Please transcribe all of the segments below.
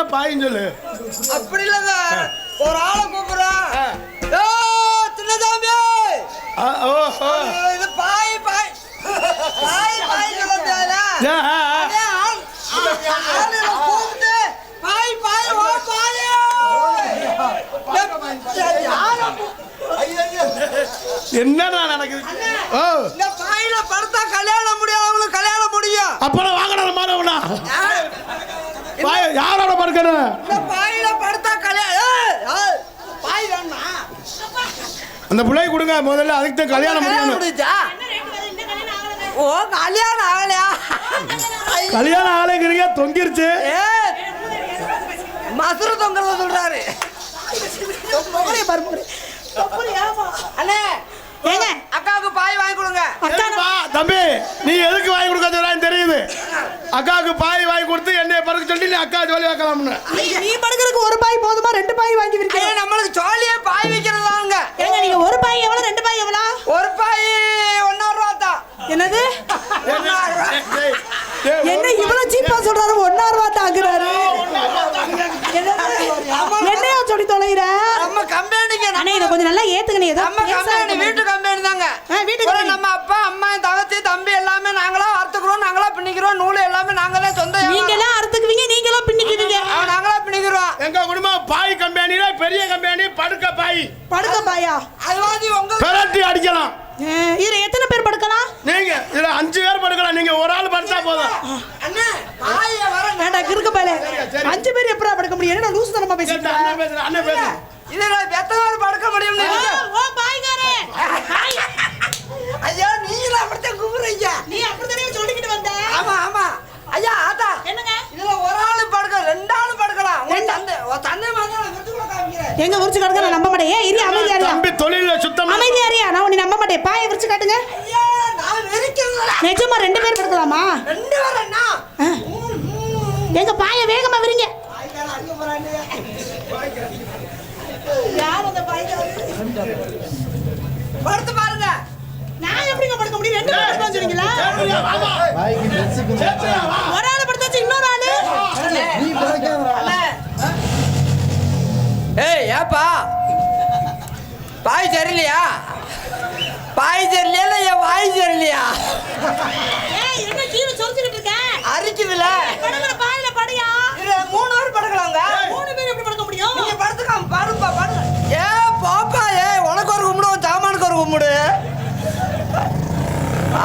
பாய்னா பாயின்னு சொல்லு. அப்படி இல்லங்க. ஒரு ஆளை கூப்பிடுறான். ஓ இது பாய் பாய். பாய் பாய் சொல்ல பாய் பாய் ஓ என்னடா நடக்குது? ஓ. இந்த பாயில படுத்தா கல்யாணம் முடியாதவங்களுக்கு கல்யாணம் முடியும். அப்புறம் வாங்கடா மாறவனா? பாய் யாரோட படுக்கணும்? பாயில படுத்தா கல்யாணம் பாய் அந்த பிள்ளை கொடுங்க முதல்ல அதுக்கு தான் கல்யாணம் முடிஞ்சா? ஓ கல்யாணம் ஆகலையா? கல்யாணம் ஆளுங்கிறீங்க தொங்கிருச்சு. ஏ மசுறு தொங்கல சொல்றாரு. அண்ணே ஏங்க? அக்காவுக்கு பாய் வாங்கி கொடுங்க. தம்பி நீ எதுக்கு வாங்கி கொடுக்க தெரியுது அக்காவுக்கு பாய் வாங்கி கொடுத்து என்னைய படுக்க சொல்லி நீ அக்கா ஜோலி வைக்கலாம்னு. நீ- நீ படுக்கிறதுக்கு ஒரு பாய் போதுமா? ரெண்டு பாய் வாங்கி விற்கிறேன் நம்மளுக்கு ஜோலியே பாய் வைக்கிறதாங்க ஏங்க நீங்க ஒரு பாய் எவ்வளவு? ரெண்டு பாய் எவ்வளவு? ஒரு பாய் ஒன்னாறு ரூபா தான் என்னது என்ன இவ்வளவு சீப்பா சொல்றாரு? ஒன்னா ரூபா தாங்குறாரு என்னையா சொல்லி தொலைகிற? நம்ம கம்பெனிங்க அண்ணே இதை கொஞ்சம் நல்லா ஏத்துக்கணே ஏதோ நம்ம கம்பெனி வீட்டு கம்பெனி தாங்க ஆ, வீட்டு ஒரு company. நம்ம அப்பா அம்மா என் தங்கச்சி தம்பி எல்லாமே நாங்களா வறுத்துக்கிறோம் நாங்களா பின்னிக்கிறோம் நூல் எல்லாமே நாங்க தான் சொந்த நீங்க வியாபாரம். எல்லாம் அறுத்துக்குவீங்க நீங்க எல்லாம் பின்னிக்குவீங்க அவன் நாங்களா பின்னிக்கிறோம் எங்க குடும்பம் பாய் கம்பெனில பெரிய கம்பெனி படுக்க பாய் படுக்க பாயா. மாதிரி உங்க பெரட்டி அடிக்கலாம். இதுல எத்தனை பேர் படுக்கலாம்? நீங்க இதுல அஞ்சு பேர் படுக்கலாம். நீங்க ஒரு ஆள் படுத்தா போதும். அண்ணே பாய வர வேண்டாம் கிறுக்க பாலே. அஞ்சு பேர் எப்படா படுக்க முடியும்? என்ன லூசு தனமா சரி, பேசிட்டு அண்ணன் பேசுறேன் அண்ணன் பேசுறேன் இதுல எத்தனை பேர் படுக்க முடியும் ஓ பாய்காரே. பாய் ஐயா நீங்களும் அப்படித்தான் கூப்பிடுறீங்க. நீ அப்படித்தானே சொல்லிக்கிட்டு வந்த? ஆமா ஆமா. ஐயா ஆத்தா. என்னங்க? இதுல ஒரு ஆளு படுக்க ரெண்டு ஆளு படுக்கலாம். தந்தை உன் தந்தை மாதிரி எங்க உரிச்சு நான் நம்ப மாட்டேன். ஏன் இரு அமைதியா தம்பி தொழில சுத்தமா அமைதியா நான் உன்னை நம்ப மாட்டேன். பாயை விரிச்சு காட்டுங்க. ஐயா நான் வெறிக்கிறதுல நிஜமா ரெண்டு பேர் படுக்கலாமா? ரெண்டு பேர் ஆ. எங்க பாயை வேகமா விரிங்க. யார் அந்த படுத்து பாருங்க. நான் எப்படிங்க படுக்க முடியும்? ரெண்டு பேர் படுக்க சொன்னீங்களா சரியா, வாமா. சரியா, வா. ஒரு ஆளு படுத்தாச்சு இன்னொரு ஆளு. ஏய் ஏப்பா? பாய் சரியில்லையா பாய் சரியில்லையா இல்ல என் வாய் சரியில்லையா ஏய் என்ன கீழே சொரிஞ்சுக்கிட்டு இருக்க? அரிக்குதுல. படுக்கிற பாயில படுயா? இது மூணு பேர் படுக்கலாங்க மூணு பேர் எப்படி படுக்க முடியும்? நீங்க படுத்துக்காம பாருப்பா பாருங்க ஏ பாப்பா ஏ உனக்கு ஒரு கும்பிடு சாமானுக்கு ஒரு கும்பிடு.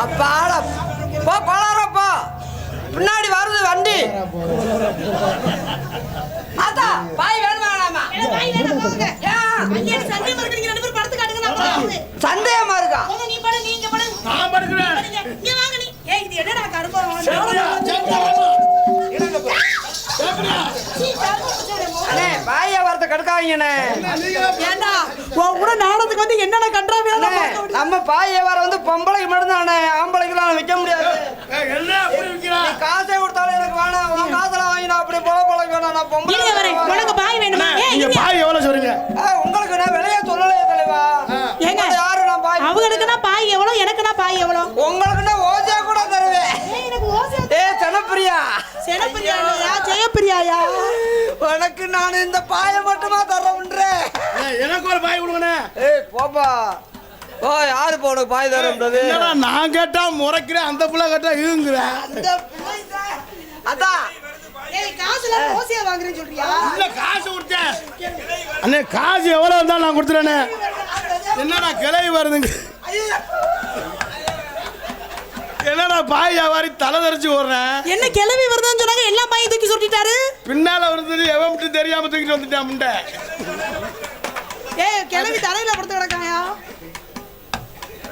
அப்பாட போ பலாரப்பா பின்னாடி வருது வண்டி. அத்தா பாய் வேணுமா சந்தேகமா இருக்கு? நீங்க நீ படு நீங்க படு. நான் படுக்கிறேன். இங்க வாங்க நீ. ஏய் இது என்னடா கரும்பரம். அண்ணே பாய வரத்தை கடுக்காதீங்கண்ணே. ஏண்டா? உன் கூட நாடகத்துக்கு வந்து என்னென்ன அண்ணே, நம்ம பாய் வியாபாரம் வந்து பொம்பளைக்கு மட்டும்தானே ஆம்பளைக்கெல்லாம் விற்க முடியாது. காசே கொடுத்தாலும் எனக்கு வேணாம். உன் காசுல வாங்கி நான் அப்படி போல பழக்க வேணாம் நான் பொம்பளை. உனக்கு பாய் வேணுமா? நீங்க பாய் எவ்வளவு சொல்றீங்க? உங்களுக்கு நான் விலைய சொல்லலையே தலைவா. ஏங்க யாரு நான் பாய்? அவங்களுக்குனா பாய் எவ்வளவு எனக்குனா பாய் எவ்வளவு உங்களுக்கு நான் ஓசியா கூட தருவேன். ஏய் எனக்கு ஓசை ஏ சனப்பிரியா. செனப்பிரியாயா ஜெயப்பிரியாயா? உனக்கு நான் இந்த பாயை மட்டுமா ஏய், எனக்கு ஒரு பாய் கொடுங்கண்ணே. ஏய் போப்பா. ஓ யாரு போ உனக்கு பாய் தரேன்றது என்னடா, நான் கேட்டா முறைக்கிறேன் அந்த புள்ள கேட்டா இதுங்கிறேன் அந்த பிள்ளை தான். அதான் ஏய் காசுல ஓசையா வாங்குறேன்னு சொல்றியா? இல்ல காசு கொடுத்தேன். அண்ணே காசு எவ்வளவு இருந்தா நான் கொடுத்துறேனே. என்னடா கிளவி வருதுங்க? என்னடா பாய் வியாபாரி தலை தெரிச்சு ஓடுறேன் என்ன கிளவி வருதுன்னு சொன்னாங்க எல்லா பாயும் தூக்கி சொல்லிட்டாரு பின்னால வருது எவன் மட்டும் தெரியாம தூக்கிட்டு வந்துட்டான் முண்டை. ஏய் கிளவி தலையில படுத்து கிடக்காயா?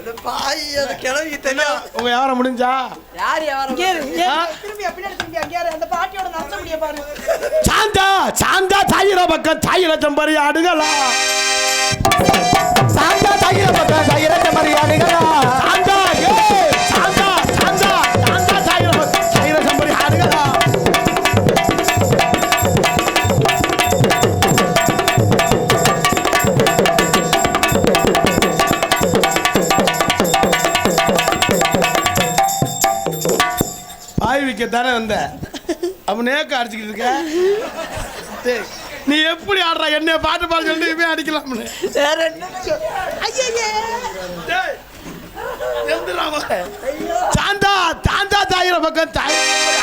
அந்த பாய் அந்த கிழவி தெரியும் உங்க வியாபாரம் முடிஞ்சா? யார் வியாபாரம்? திரும்பி பின்னாடி திரும்பி. அந்த பாட்டியோட நஷ்ட முடிய பாரு. சாந்தா சாந்தா தாயிர பக்கம் தாயிர செம்பரி அடுகலாம் சாந்தா தாயிர பக்கம் தாயிர செம்பரி அடுகலாம் விற்கத்தானே வந்தேன் அவன் நேக்க அடிச்சுக்கிட்டு இருக்க? நீ எப்படி ஆடுற? என்னைய பாட்டு பாட சொல்லி இவன் அடிக்கலாம்னு. வேற என்ன. சாந்தா சாந்தா தாயிர பக்கம் தாய்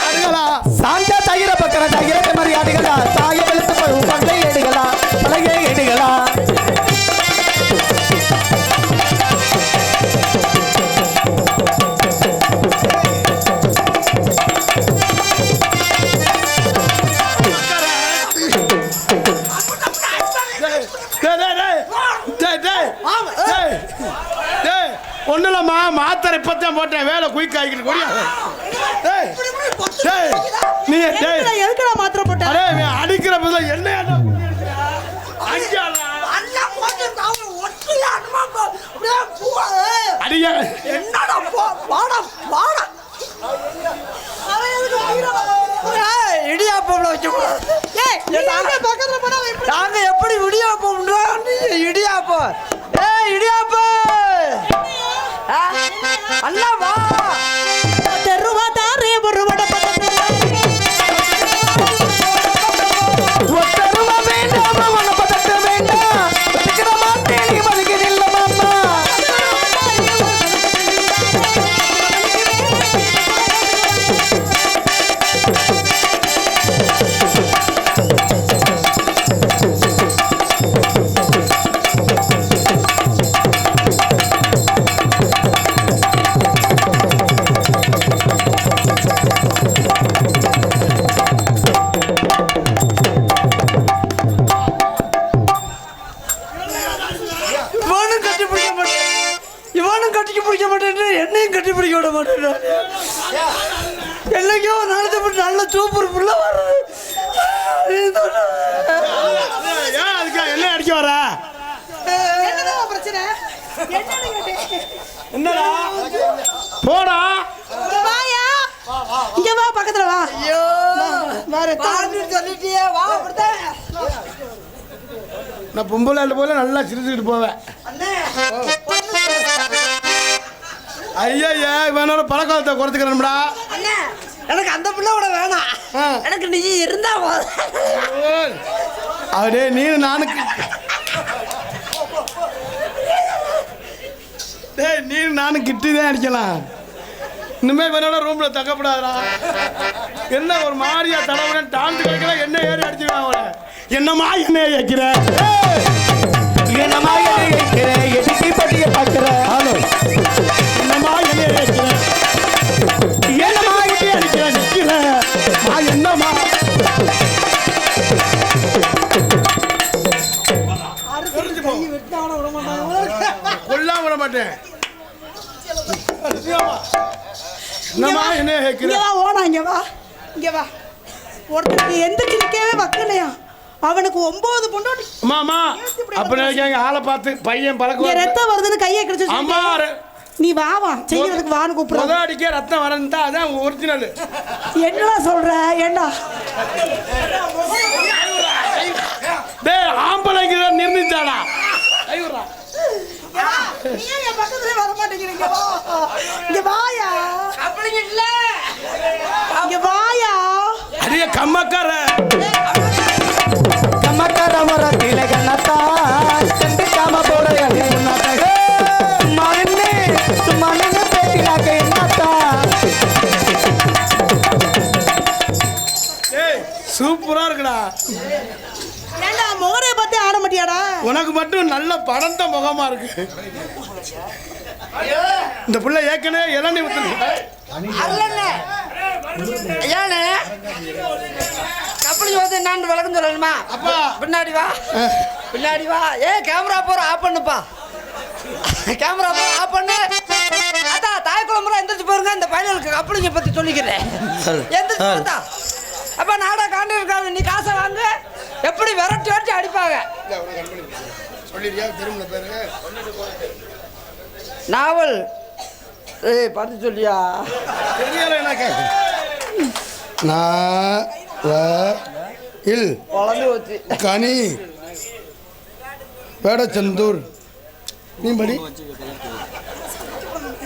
அருகலா. சாந்தா தயிர பக்கர தயிரத்தை மாதிரி ஆடுகளா தாய வெளுத்து போய் பங்கை ஏடுகளா. பலகை போட்டேன் வேலை குயிக் ஆகிக்கிட்டு கொடியா டேய் டேய் நீ எதுக்குடா மாத்திரை போட்ட? அடிக்கிற பதில என்ன அடிக்கல என்னடா? போடா. இங்க வாயா இங்க வா பக்கத்துல வா. ஐயோ. வா ரத்தம். பாருன்னு சொல்லிட்டியே வா அப்படித்தான் நான் பொம்பளை போல நல்லா சிரிச்சுக்கிட்டு போவேன். அண்ணே. ஐயா இவனோட பழக்கத்தை குறைச்சிக்கிறேன்டா. அண்ணே எனக்கு அந்த பிள்ளை கூட வேணாம். ஆ. எனக்கு நீ இருந்தா போதும். அவடே நீ நானும் டேய் நீ நானும் கிட்டி தான் அடிக்கலாம். இனிமே இவனோட ரூம்ல தக்கப்படாதா என்ன ஒரு மாதிரியா தடவை டாந்து கிடைக்கல என்ன ஏறி அடிச்சுக்கலாம் அவனை? என்னம்மா என்ன ஏக்கிற என்னமா ஏக்கிற எதுக்கு பட்டியை பாக்குற என்னம்மா என்ன இங்க கேட்கிற வா ஓனா இங்க வா. இங்க வா. ஒருத்தருக்கு எந்திரிச்சு நிக்கவே வக்கலையா? அவனுக்கு ஒன்பது பொண்ணு அம்மா அப்ப நினைக்காங்க ஆளை பார்த்து பையன் பழக்கம் ரத்தம் வருதுன்னு கையை கிடச்சு அம்மா நீ வா வா. செய்யறதுக்கு வான்னு முத கூப்பிடுற. அடிக்க ரத்தம் வரந்தா அதான் ஒரிஜினல் என்னடா சொல்ற? ஏண்டா? டேய் ஆம்பளைக்கு தான் நிர்ணயிச்சாடா? ஐயோடா நீ ஏன் என் பக்கத்துல வர மாட்டேங்கிறீங்க வா. இங்க வாயா. அப்படிங்க இல்ல. இங்க வாயா. அடிய கம்மக்கார மாட்டியாடா உனக்கு மட்டும் நல்ல படந்த முகமா இருக்கு. இந்த புள்ள ஏற்கனவே இளநீ ஏண்ணே கப்பலி வந்து என்னான்னு விளக்கம் சொல்லணுமா? அப்பா. பின்னாடி வா. பின்னாடி வா. ஏ கேமரா போற ஆஃப் பண்ணுப்பா. கேமரா போற ஆஃப் பண்ணு. அத்தா தாய் குழம்புறா எந்திரிச்சு போருங்க இந்த பயலுக்கு கப்பலிங்க பத்தி சொல்லிக்கிறேன். எந்திரிச்சு அப்ப நாடா காண்டி இருக்காது நீ காசை வாங்கு. எப்படி விரட்டி விரட்டி அடிப்பாங்க? நாவல். ஏய் பார்த்து சொல்லியா? நான் இல். கனி. வேடச்சந்தூர். நீ படி.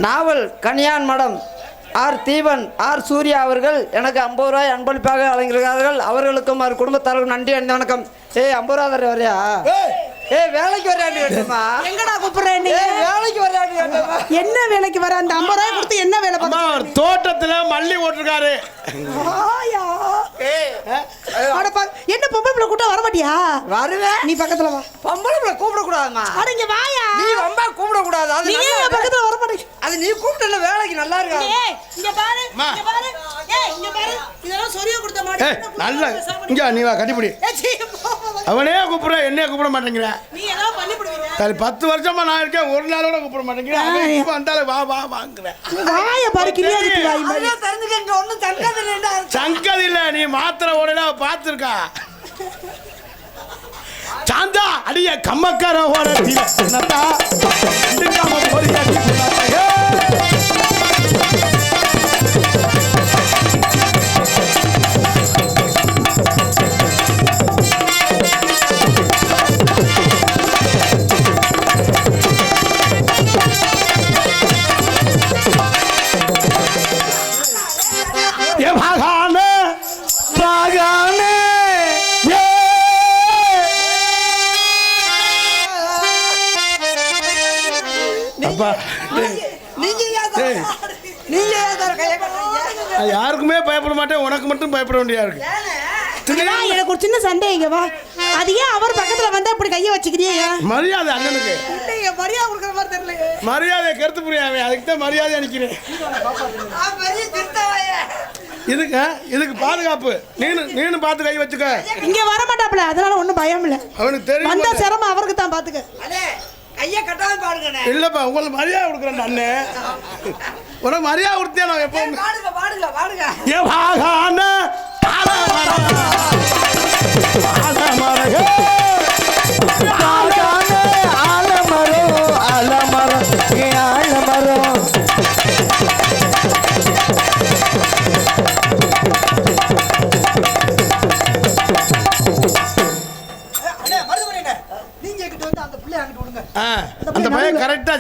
நாவல் கனியான் மடம். ஆர் தீபன் ஆர் சூர்யா அவர்கள் எனக்கு ஐம்பது ரூபாய் அன்பளிப்பாக வழங்கியிருக்கிறார்கள். அவர்களுக்கும் அவர் குடும்பத்தாருக்கும் நன்றி அணிந்த வணக்கம். ஏய் ஐம்பது ரூபா தர வரையா ஏய். வேலைக்கு வரையாண்டு கேட்டுமா எங்கடா கூப்பிடுறேன் வேலைக்கு வரையாண்டு கேட்டுமா என்ன வேலைக்கு வர அந்த ஐம்பது ரூபாய் கொடுத்து என்ன வேலை அவர் தோட்டத்துல மல்லி ஓட்டிருக்காரு என்ன பொம்பளை பிள்ளை கூட்டம் வர மாட்டியா வருவேன். நீ பக்கத்துல வா. பொம்பளை பிள்ளை கூப்பிடக்கூடாதுமா அட இங்க வாயா. நீ ரொம்ப கூப்பிடக்கூடாது. அது நீ. பக்கத்துல வர மாட்டேங்க அது நீ கூப்பிட்டல வேலைக்கு நல்லா இருக்காது நல்ல இங்க நீ வா கட்டிப்பிடி. அவனே கூப்பிடுற என்னைய கூப்பிட மாட்டேங்கிற. சரி பத்து வருஷமா நான் இருக்கேன் ஒரு நாளோட கூப்பிட மாட்டேங்கிற. அவன் இப்ப வந்தாலும் வா வா வாங்குறேன் வாய சங்கது இல்ல நீ மாத்திரை ஓடல பார்த்துருக்கா. சாந்தா அடிய கம்மக்கார ஓட யாருக்குமே பயப்பட மாட்டேன். உனக்கு மட்டும் பயப்பட வேண்டியதா இருக்கு. எனக்கு ஒரு சின்ன சண்டை இங்க வா. அது ஏன் அவர் பக்கத்துல வந்தா இப்படி கைய வச்சுக்கிறியா? மரியாதை அண்ணனுக்கு. மரியாதை கொடுக்குற மாதிரி தெரியல மரியாதை கருத்து புரியாம அதுக்கு தான் மரியாதை அனுக்கிறேன். இதுக்கு இதுக்கு பாதுகாப்பு. நீனு நீனு பார்த்து கை வச்சுக்க. இங்க வர மாட்டாப்ல அதனால ஒண்ணும் பயம் இல்ல அவனுக்கு தெரியும். வந்த சிரமம் அவருக்கு தான் பாத்துக்க. அண்ணே, கையை கட்டாம பாடுங்கண்ணே. இல்லப்பா உங்களுக்கு மரியாதை கொடுக்குறேன் அண்ணன் உனக்கு மரியாதை கொடுத்தே நான் எப்பவுமே பாடுங்க, பாடுங்க, பாடுங்க. ஏ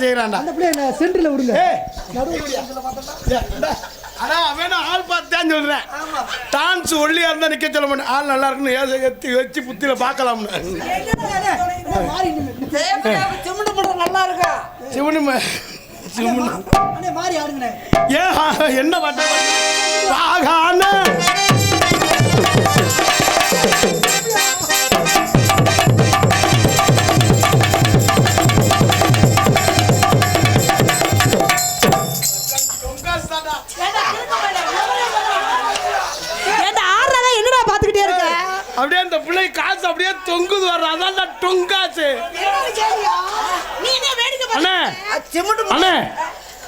செய்யறான்டா அந்த பிள்ளை சென்டர்ல விடுங்க. அண்ணா, அவன் ஆள் பார்த்தான் சொல்றேன். டான்ஸ் ஒல்லியா இருந்தா நிக்க சொல்ல மாட்டேன். ஆள் நல்லா இருக்குன்னு ஏச வச்சு புத்தியில போடுறது நல்லா இருக்கா? சிவனு ம- சிவனு அண்ணே, மாறி ஆடுங்கண்ணே. ஏன் ஆ, என்ன பண்ண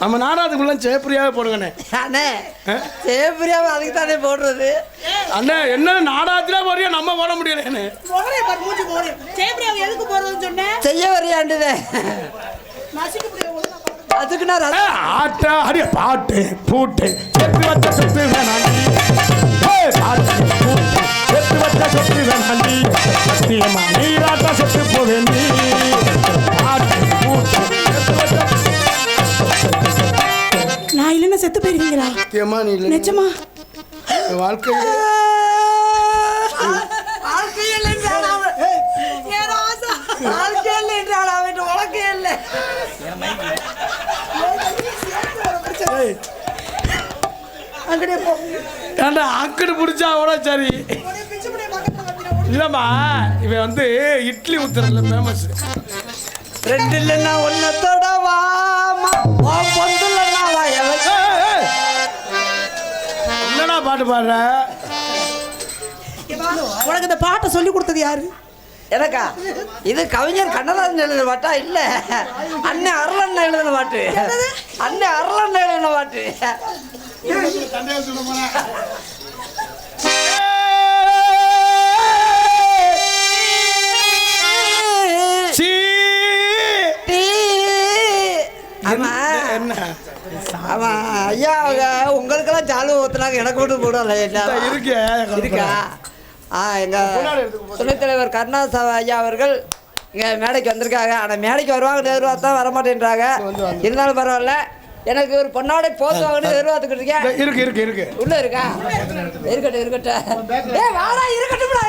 நம்ம நாடாதுக்குள்ள ஜெயப்பிரியாவே போடுங்கண்ணே. அண்ணே ஜெயபிரியாவை அதுக்கு தானே போடுறது? அண்ணே என்ன நாடாத்துல போறியோ நம்ம போட முடியலண்ணே எதுக்கு போறதுன்னு சொன்னேன் செய்ய வரையாண்டுதே. அதுக்கு நான் ஆட்ட அடிய பாட்டு பூட்டு. செத்து வச்ச சொத்து வேணாண்டி. பாட்டு பூட்டு. செத்து வச்ச சொத்து வேணாண்டி. சத்தியமா நீராட்ட சொத்து போவேண்டி. இல்லைன்னா செத்து போயிருவீங்களா சத்தியமா நீ இல்லை நிஜமா? வாழ்க்கை வாழ்க்கையில் என்றால் அவன். ஏன் ராசா? வாழ்க்கையில் என்றால் அவன். உலகே இல்லை. ஏய், அங்கடே போ. ஏன்டா அக்கடு பிடிச்சா கூட சரி. உன்னை பிச்சு புடிய பக்கத்துல வந்துடுறேன். இல்லம்மா இவன் வந்து இட்லி ஊத்துறதுல ஃபேமஸ் ரெண்டு இல்லைன்னா ஒன்னத்தோட வாமா உன் பாட்டு பாடுற. உனக்கு இந்த பாட்டை சொல்லி கொடுத்தது யாரு? எனக்கா? இது கவிஞர் கண்ணதாசன் எழுதின பாட்டா? இல்ல. அண்ணன் அருளண்ணன் எழுதின பாட்டு. அண்ணன் அருளண்ணன் எழுதின பாட்டு. எனக்கு மட்டும் போடல இருக்கே இருக்கா? ஆ எங்க துணைத் தலைவர் கருணாசா ஐயா அவர்கள் இங்க மேடைக்கு வந்திருக்காங்க. ஆனா மேடைக்கு வருவாங்க நேருவா தான் வரமாட்டேன்றாங்க இருந்தாலும் பரவாயில்ல. எனக்கு ஒரு பொண்ணாடை போத்து வாங்கன்னு எதிர்பார்த்துக்கிட்டு இருக்கேன். இருக்கு இருக்கு இருக்கு. உள்ள இருக்கா? இருக்கட்டும் இருக்கட்டும். ஏ வாடா இருக்கட்டும்டா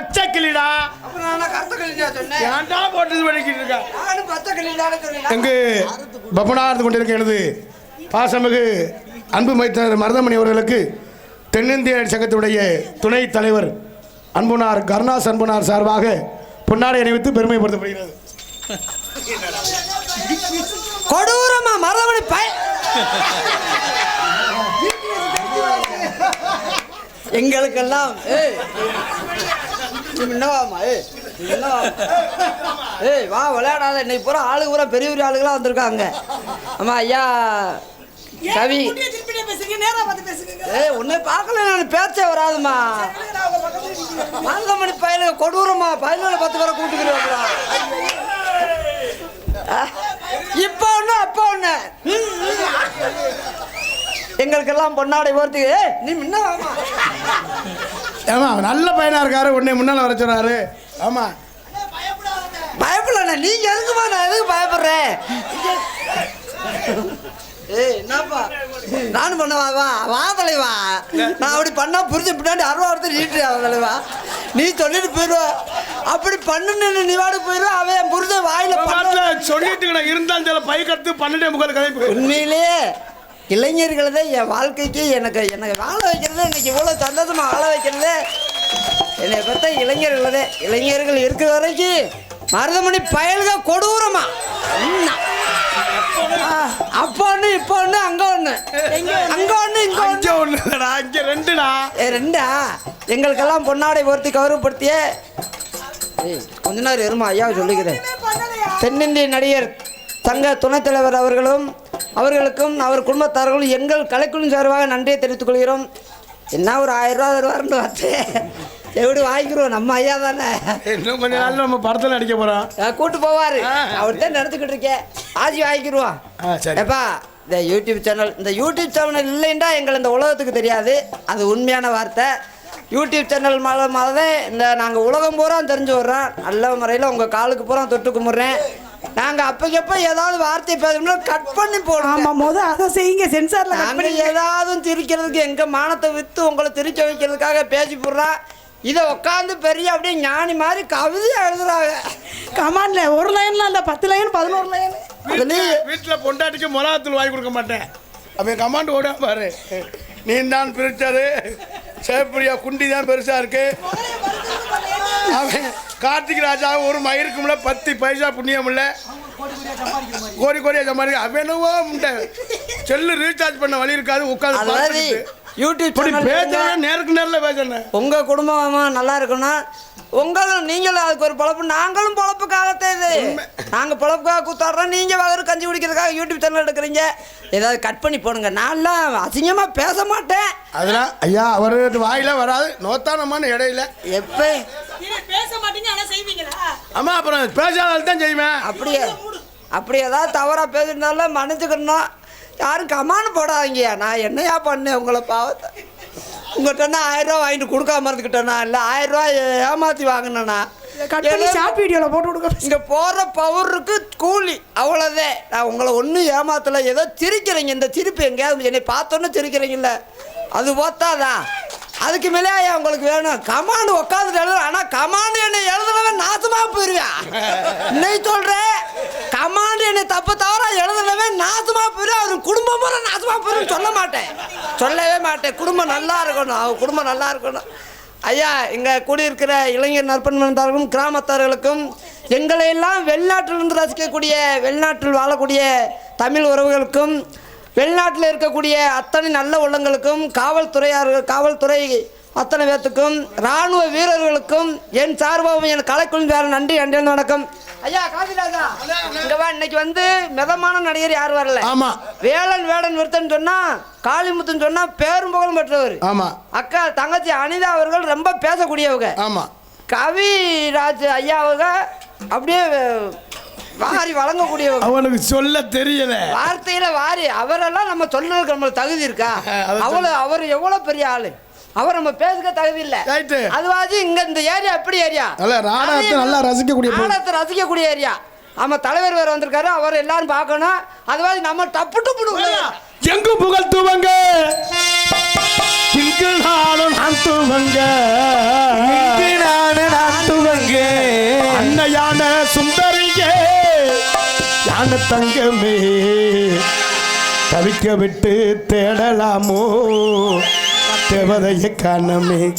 பச்சை கிளிடா? ஏன்டா போட்டு பண்ணிக்கிட்டு இருக்க? எங்கு பப்பனார்ந்து கொண்டிருக்க எனது பாசமிகு அன்பு மைத்தனர் மருதமணி அவர்களுக்கு தென்னிந்திய சங்கத்துடைய துணைத் தலைவர் அன்புனார் கருணாஸ் அன்புனார் சார்பாக பொன்னாடை அணிவித்து பெருமைப்படுத்தப்படுகிறது. கொடூரமா மரதமணி பய எங்களுக்கெல்லாம் முன்னவாமா ஏய். ஏய் வா விளையாடாத. இன்னைக்கு பூரா ஆளுங்க பூரா பெரிய பெரிய ஆளுங்களாம் வந்திருக்காங்க. ஆமா ஐயா கவி. ஏய் உன்னை பார்க்கல நான் பேச்சே வராதுமா மருதமணி பயலுங்க கொடூரமா பயலுல பத்து பேரை கூட்டுக்கிறோம்ல இப்போ ஒண்ணு அப்போ ம். எங்களுக்கெல்லாம் பொன்னாடை போர்த்து. ஏய், நீ முன்ன வாமா. ஏமா நல்ல பையனா இருக்காரு உன்னை முன்னால வர சொன்னாரு. ஆமா. பயப்படல நீங்க எதுக்குமா நான் எதுக்கு பயப்படுறேன்? ஏய் என்னப்பா? நானும் பண்ணவா வா வா தலைவா. நான் அப்படி பண்ணா புரிஞ்ச பின்னாடி அருவா ஒருத்தர் நீட்டு தலைவா? நீ சொல்லிட்டு போயிடுவ அப்படி பண்ணுன்னு நீ வாடு போயிடுவ அவன் புரிஞ்ச வாயில சொல்லிட்டு நான் இருந்தாலும் சில பை கட்டு பன்னெண்டே முக்கால் கதை போயிரு. இளைஞர்களே என் வாழ்க்கைக்கு எனக்கு எனக்கு வாழ வைக்கிறது இன்னைக்கு இவ்வளோ சந்தோஷமா வாழ வைக்கிறது. என்னை பார்த்தா இளைஞர்களே இளைஞர்கள் இருக்கிற வரைக்கும் மருதமணி பயல்க கொடூரமா. அப்போ ஒன்று இப்போ ஒன்று அங்கே ஒன்று அங்கே இங்கே ஒண்ணு. இங்க ரெண்டுடா. ஏ ரெண்டா? எங்களுக்கெல்லாம் பொன்னாடை பொருத்தி கௌரவப்படுத்திய. கொஞ்ச நேரம் இருமா ஐயா சொல்லிக்கிறேன். தென்னிந்திய நடிகர் சங்க துணைத் தலைவர் அவர்களும் அவர்களுக்கும் அவர் குடும்பத்தார்களும் எங்கள் கலைக்குழு சார்பாக நன்றியை தெரிவித்துக் கொள்கிறோம். என்ன ஒரு ஆயிரம் ரூபா தருவாருன்னு பார்த்து எப்படி வாங்கிக்கிறோம் நம்ம ஐயா தானே. இன்னும் கொஞ்ச நம்ம படத்துல நடிக்க போறோம். அஹ் கூட்டு போவாரு. அவர் தான் நடந்துக்கிட்டு இருக்கேன். ஆஜி சரி. எப்பா இந்த யூடியூப் சேனல் இந்த யூடியூப் சேனல் இல்லைண்டா எங்களை இந்த உலகத்துக்கு தெரியாது. அது உண்மையான வார்த்தை. யூடியூப் சேனல் மூலமாக தான் இந்த நாங்கள் உலகம் பூரா தெரிஞ்சு வர்றோம். நல்ல முறையில் உங்கள் காலுக்கு பூரா தொட்டு கும்பிட்றேன். நாங்கள் அப்பக்கப்போ ஏதாவது வார்த்தை பேசணும்னா கட் பண்ணி போடுறோம் ஆமா முத அதை செய்யுங்க சென்சார்ல கட் பண்ணி ஏதாவது சிரிக்கிறதுக்கு எங்கள் மானத்தை விற்று உங்களை சிரிக்க வைக்கிறதுக்காக பேசி போடுறோம் இதை உட்காந்து பெரிய அப்படியே ஞானி மாதிரி கவிதை எழுதுறாங்க. கமான்ல ஒரு லைன்ல இல்ல பத்து லைன் பதினோரு லைன் அதுலேயே வீட்டுல பொண்டாட்டிக்கு மிளகாத்தூள் வாங்கி கொடுக்க மாட்டேன். அவன் கமாண்ட் ஓட பாரு நீ தான் பிரிச்சது. சேப்பிரியா குண்டி தான் பெருசா இருக்கு. அவன் கார்த்திக் ராஜா ஒரு மயிருக்கும்ல பத்து பைசா புண்ணியம் இல்ல. கோடி கோடியா சம்பாதி அவன் என்னவோ முண்டை செல்லு ரீசார்ஜ் பண்ண வழி இருக்காது உட்காந்து. யூடியூப் பேசுறேன் நேருக்கு நேரில் பேசுறேன் உங்க குடும்பம் நல்லா இருக்கணும் உங்களும் நீங்களும் அதுக்கு ஒரு பொழப்பு. நாங்களும் பொழப்புக்காகத்தான் இது. நாங்க பொழப்புக்காக கூத்தாடுறோம். நீங்க வகரு கஞ்சி குடிக்கிறதுக்காக யூடியூப் சேனல் எடுக்கிறீங்க. ஏதாவது கட் பண்ணி போடுங்க. நான்லாம் அசிங்கமா பேச மாட்டேன். அதெல்லாம் ஐயா அவரு வாயில வராது. நோத்தானமான இடையில. எப்ப? பேச மாட்டீங்க ஆனா செய்வீங்களா? ஆமா அப்புறம் பேசாதால் தான் செய்வேன். அப்படியே அப்படி ஏதாவது தவறா பேசியிருந்தாலும் மன்னிச்சுக்கணும். யாரும் கமான்னு போடாதீங்க. நான் என்னையா பண்ணேன் உங்களை பாவத்தை? உங்கள்கிட்ட ஆயிரம் ரூபா வாங்கிட்டு கொடுக்காம இருந்துக்கிட்டேனா இல்லை ஆயிரம் ரூபா ஏமாற்றி வாங்கினேண்ணா ஷார்ட் வீடியோல போட்டு கொடுக்க இங்க போற பவருக்கு கூலி. அவ்வளோதான் நான் உங்களை ஒன்றும் ஏமாத்தல. ஏதோ சிரிக்கிறீங்க. இந்த சிரிப்பு எங்கேயாவது என்னை பார்த்தோன்னே சிரிக்கிறீங்கல்ல. அது போத்தாதா? அதுக்கு மேலே ஐயா உங்களுக்கு வேணும் கமாண்டு உட்காந்துட்டு எழுதுற ஆனால் கமாண்டு என்னை எழுதுனவன் நாசமாக போயிருவேன். இன்னைக்கு சொல்கிறேன் கமாண்டு என்னை தப்பு தவிர எழுதுனவன் நாசமாக போயிடும் அவர் குடும்பம் பூரா நாசமாக போயிடும் சொல்ல மாட்டேன். சொல்லவே மாட்டேன். குடும்பம் நல்லா இருக்கணும். அவன் குடும்பம் நல்லா இருக்கணும். ஐயா இங்கே கூடியிருக்கிற இளைஞர் நற்பண்பர்களும் கிராமத்தார்களுக்கும் எங்களையெல்லாம் வெளிநாட்டிலிருந்து ரசிக்கக்கூடிய வெளிநாட்டில் வாழக்கூடிய தமிழ் உறவுகளுக்கும் வெளிநாட்டில் இருக்கக்கூடிய அத்தனை நல்ல உள்ளங்களுக்கும் காவல்துறையார்கள் காவல்துறை அத்தனை பேர்த்துக்கும் இராணுவ வீரர்களுக்கும் என் சார்பாகவும் என் கலைக்குழுவின் வேறு நன்றி நன்றி வணக்கம். ஐயா காசிராஜா இங்க வா இன்னைக்கு வந்து மிதமான நடிகர் யார் வரல? ஆமா. வேலன் வேடன் விருத்தன் சொன்னா காளிமுத்துன்னு சொன்னா பேரும் புகழும் பெற்றவர். ஆமா. அக்கா தங்கச்சி அனிதா அவர்கள் ரொம்ப பேசக்கூடியவங்க. ஆமா. கவிராஜ் ஐயா அவங்க அப்படியே வாரி வழங்கக்கூடியவங்க. அவனுக்கு சொல்ல தெரியல. வார்த்தையில வாரி. அவரெல்லாம் நம்ம சொல்றதுக்கு நம்மளுக்கு தகுதி இருக்கா? அதை சொல்லு. அவ்வளோ அவர் எவ்வளோ பெரிய ஆளு? அவர் நம்ம பேசுக்க தகுதி இல்ல. அதுவாச்சு இங்க இந்த ஏரியா எப்படி ஏரியா? நல்ல ரசிக்கக்கூடிய. நாடகத்தை ரசிக்கக்கூடிய ஏரியா. ஆமா தலைவர் வேற வந்திருக்காரு. அவர் எல்லாரும் பார்க்கணும். அதுவாது நம்ம டப்பு டப்பு எங்கு புகழ் துவங்க? இங்கு நானும் நான் துவங்க. இங்கு நானு நான் துவங்க. அன்னையான சுந்தரியே. ஞான தங்கமே. தவிக்க விட்டு தேடலாமோ? தேவதைய காணமே.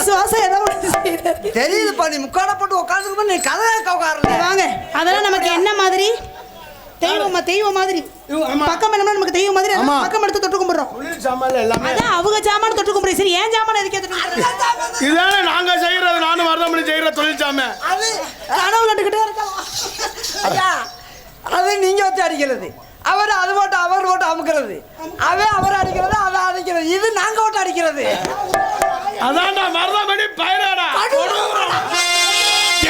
நேசுவாசம் ஏதோ ஒண்ணு செய்றாரு. தெரியுதுப்பா நீ முக்காட போட்டு உட்காந்துருப்ப நீ கதை உட்காரல. வாங்க. அதெல்லாம் நமக்கு என்ன மாதிரி? தெய்வமா தெய்வம் மாதிரி. பக்கம் என்னமோ நமக்கு தெய்வம் மாதிரி. பக்கம் எடுத்து தொட்டு கும்பிடுறோம். எல்லாமே. அதான் அவங்க ஜாமான தொட்டு கும்பிடுறேன் சரி ஏன் ஜாமான எதுக்கே தொட்டு இதானே நாங்க செய்யறது நானும் வரதமணி செய்யற தொழில் சாமை. அது கனவு கண்டுக்கிட்டே இருக்கலாம் ஐயா அது நீங்க வச்சு அடிக்கிறது. அவர் அது போட்டு அவர் போட்டு அமுக்கிறது. அவன் அவர் அடிக்கிறது அவன் அடிக்கிறது. இது நாங்க போட்டு அடிக்கிறது. அதான்டா மருதமணி பயனாடா.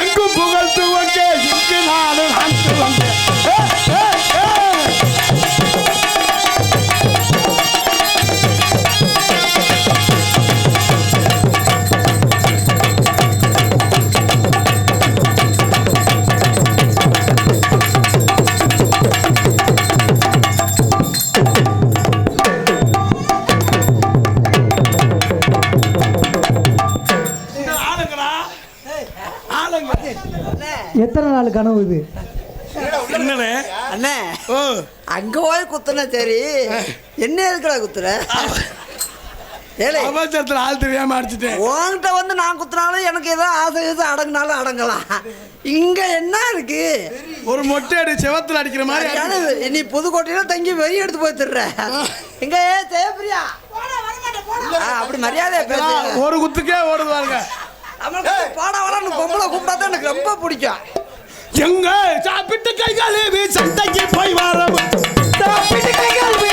எங்கும் புகழ் துவங்க இங்கு நானும் நான் துவங்க எத்தனை நாள் கனவு இது? அண்ணே ஓ. அங்க போய் குத்துன சரி. என்ன எதுக்குடா குத்துற? ஏலே அவசரத்தில் ஆள் தெரியாம அடிச்சிட்டேன். உன்கிட்ட வந்து நான் குத்துனாலும் எனக்கு ஏதோ ஆசை அடங்கினாலும் அடங்கலாம். இங்க என்ன இருக்கு? ஒரு மொட்டை அடி செவத்தில் அடிக்கிற மாதிரி நீ புதுக்கோட்டையில தங்கி வெறி எடுத்து போய் திடுற எங்க ஜெயபிரியா அப்படி இதெல்லாம் ஒரு குத்துக்கே ஓடுவாங்க நம்மளுக்கு பாட வளர்ந்து பொம்பளை கூப்பிட்டா தான் எனக்கு ரொம்ப பிடிக்கும். எங்க சாப்பிட்டு கை கழுவி சண்டைக்கு போய் வர சாப்பிட்டு கைகள் வீ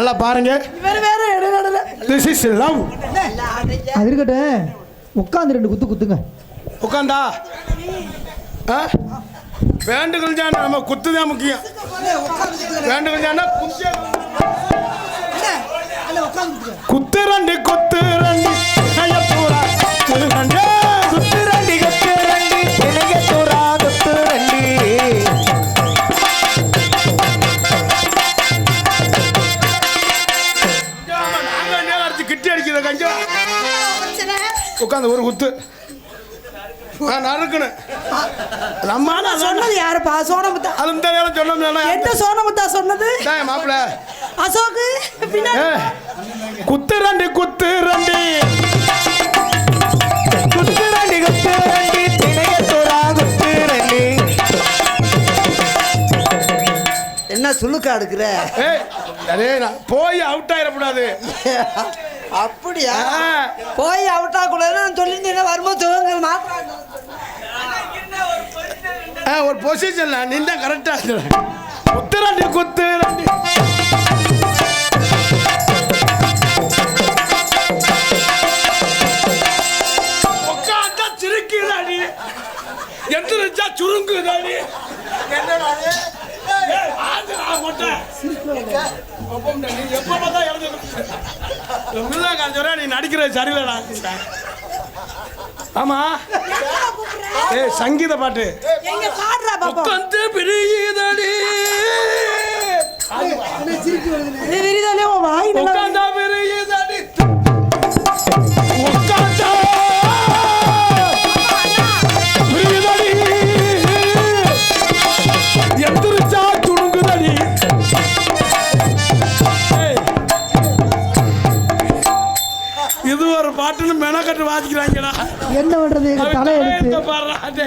நல்லா பாருங்க. வேற வேற இடைநடல திஸ் இஸ் லவ் அது இருக்கட்டும் உட்காந்து ரெண்டு குத்து குத்துங்க உட்காந்தா ஆ? வேண்டுகள் ஜான நம்ம குத்து தான் முக்கியம் வேண்டுகள் ஜான குத்து குத்து ரெண்டு குத்து ரெண்டு நயப்பூரா உட்காந்து ஒரு குத்து. நறுக்கணும் நம்ம. சொன்னது யாருப்பா சோனமுத்தா. அது இந்த நேரம் சொன்னோம்னா எந்த சோனமுத்தா சொன்னது? மாப்பிள்ள. அசோக்கு குத்து ரெண்டு குத்து ரெண்டு. குத்து ரெண்டி குத்து ரெண்டி. குத்து ரெண்டி. என்ன சுளுக்கா எடுக்கிற? போய் அவுட் ஆயிடக்கூடாது. அப்படியா? போய் அவுட்டா கூடாதுன்னு சொல்லியிருந்தேன் வரும்போது சொல்லுங்கம்மா ஆ ஒரு பொசிஷன்ல நின்றா கரெக்டாக குத்துறாண்டி குத்துறாண்டி எந்திரிச்சா சுருங்குதாடி. என்னடா நீ நடிக்கிறது சரியில்லடா ஆமா. ஏய் சங்கீத பாட்டு. எங்க பாடுறா பாப்பா? உட்காந்து பிரியுதடி. உட்காந்தா மெனக்கட்டு வாசிக்கிறாங்கடா என்ன பண்றது? எங்க தலை எடுத்து.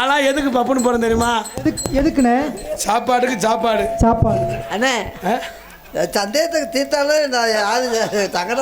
ஆனா எதுக்கு பப்புன்னு போறேன் தெரியுமா? எதுக்கு எதுக்குண்ணே? சாப்பாட்டுக்கு சாப்பாடு. சாப்பாடு. அண்ணே? சந்தேகத்துக்கு தீர்த்தாலும் நான் யாரு தங்கட